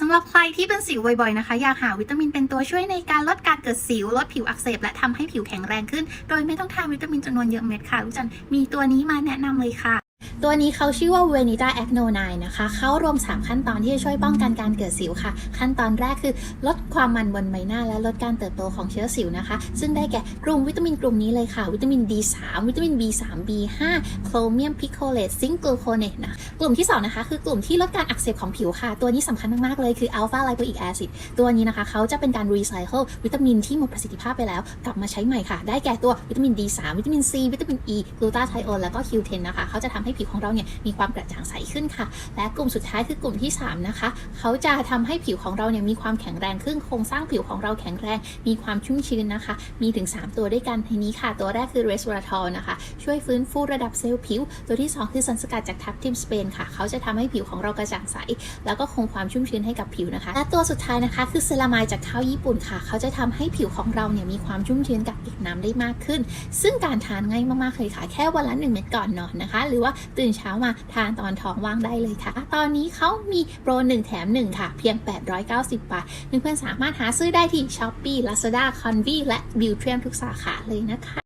สำหรับใครที่เป็นสิวบ่อยๆนะคะ อยากหาวิตามินเป็นตัวช่วยในการลดการเกิดสิว ลดผิวอักเสบ และทำให้ผิวแข็งแรงขึ้น โดยไม่ต้องทานวิตามินจำนวนเยอะเม็ดค่ะลูกจันมีตัวนี้มาแนะนำเลยค่ะ ตัวนี้เขาชื่อว่า Venita Acno 9นะคะ เขารวม 3 ขั้นตอนที่จะช่วยป้องกันการเกิดสิวค่ะ ขั้นตอนแรกคือลดความมันบนใบหน้าและลดการเติบโตของเชื้อสิวนะคะ ซึ่งได้แก่กลุ่มวิตามินกลุ่มนี้เลยค่ะ วิตามิน D3 วิตามิน B3 B5 โครเมียมพิโคเลตซิงค์กลูโคเนตนะกลุ่มที่ 2 นะคะ คือกลุ่มที่ลดการอักเสบของผิวค่ะ ตัวนี้สำคัญมากๆเลยคืออัลฟาไลโปอิกแอซิดตัวนี้นะคะเขาจะเป็นการรีไซเคิลวิตามินที่หมดประสิทธิภาพไปแล้ว กลับมาใช้ใหม่ค่ะ ได้แก่ตัววิตามิน D3 วิตามิน C วิตามิน E กลูตาไทโอนแล้วก็ Q10 นะคะเขาจะทำให้ผิวของเราเนี่ยมีความกระจ่างใสขึ้นค่ะ และกลุ่มสุดท้ายคือกลุ่มที่ 3 นะคะ เขาจะทำให้ผิวของเราเนี่ยมีความแข็งแรงขึ้นโครงสร้างผิวของเราแข็งแรง มีความชุ่มชื้นนะคะ มีถึง 3 ตัวด้วยกันทีนี้ค่ะ ตัวแรกคือเรสว r ทอลนะคะ ช่วยฟื้นฟูระดับเซลล์ผิว ตัวที่ 2 คือสารสกัดจากทับทิมสเปนค่ะ เขาจะทำให้ผิวของเรากระจ่างใส แล้วก็คงความชุ่มชื้นให้กับผิวนะคะ และตัวสุดท้ายนะคะ คือเซรามายจากข้าวญี่ปุ่นค่ะ เขาจะทำให้ผิวของเราเนี่ยมีความชุ่มชื้นกับเก็บน้ำได้มากขึ้น ซึ่งการทานง่ายมากๆเลยค่ะ แค่วันละ1เม็ดก่อนนอนนะคะ หรือว่าตื่นเช้ามาทานตอนท้องว่างได้เลยค่ะ ตอนนี้เขามีโปร 1 แถม 1 ค่ะ เพียง 890 บาทเพื่อนๆสามารถหาซื้อได้ที่ Shopee Lazada c o n v และ b i l t r i u m ทุกสาขาเลยนะคะ